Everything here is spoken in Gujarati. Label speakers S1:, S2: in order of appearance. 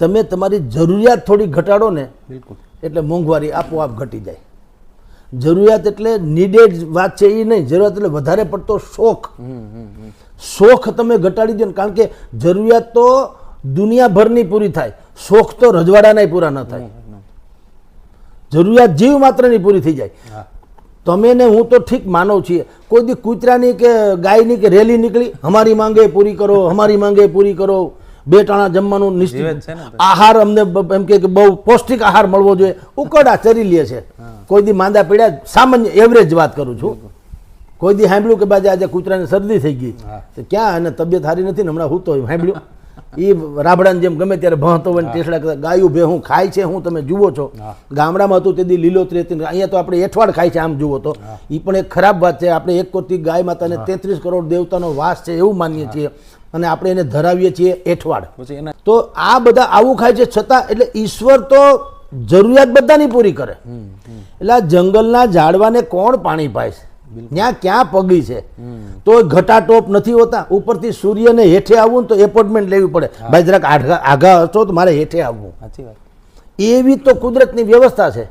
S1: તમે તમારી જરૂરિયાત થોડી ઘટાડો ને
S2: બિલકુલ.
S1: એટલે મોંઘવારી આપોઆપ ઘટી જાય. જરૂરિયાત એટલે નીડેડ વાત છે એ નહીં જરૂરિયાત એટલે વધારે પડતો શોખ. શોખ તમે ઘટાડી દો ને કારણ કે જરૂરિયાત તો દુનિયાભરની પૂરી થાય. શોખ તો રજવાડાના પૂરા ન થાય. જરૂરિયાત જીવ માત્રની પૂરી થઈ જાય. તમે ને હું તો ઠીક માનવ છીએ. કોઈ દી કૂતરાની કે ગાયની કે રેલી નીકળી અમારી માંગે પૂરી કરો અમારી માંગે પૂરી કરો. બે ટાણા જમવાનું નિશ્ચિત. આહાર અમને એમ કે બહુ પૌષ્ટિક આહાર મળવો જોઈએ. ઉકળા ચરી લે છે. કોઈ દી માંદા પીડ્યા સામાન્ય એવરેજ વાત કરું છું. કોઈ દી સાંભળ્યું કે બાજુ આજે કૂતરાને શરદી થઈ ગઈ. તો ક્યાં અને તબિયત સારી નથી ને હમણાં હું તો સાંભળ્યું. એ રાબડાને જેમ ગમે ત્યારે ભણતો હોય ટેસડા કરતા ગાયું ભેહું ખાય છે હું તમે જુઓ છો. ગામડામાં હતું તે દી લીલોતરી હતી અહીંયા તો આપણે એઠવાડ ખાય છે આમ જુઓ તો. એ પણ એક ખરાબ વાત છે. આપણે એક કોટી ગાય માતાને તેત્રીસ કરોડ દેવતાનો વાસ છે એવું માનીએ છીએ. અને આપણે એને ધરાવીએ છીએ એઠવાડ. તો આ બધા આવું ખાય છે છતાં એટલે ઈશ્વર તો જરૂરિયાત બધાની પૂરી કરે. એટલે આ જંગલના ઝાડવાને કોણ પાણી પાય છે? ત્યાં ક્યાં પગી છે? તો ઘટાટોપ નથી હોતા. ઉપરથી સૂર્યને હેઠે આવવું તો એપોઇન્ટમેન્ટ લેવી પડે. ભાઈ જરાક આઘા હશો તો મારે હેઠે આવવું. એવી તો કુદરતની વ્યવસ્થા છે.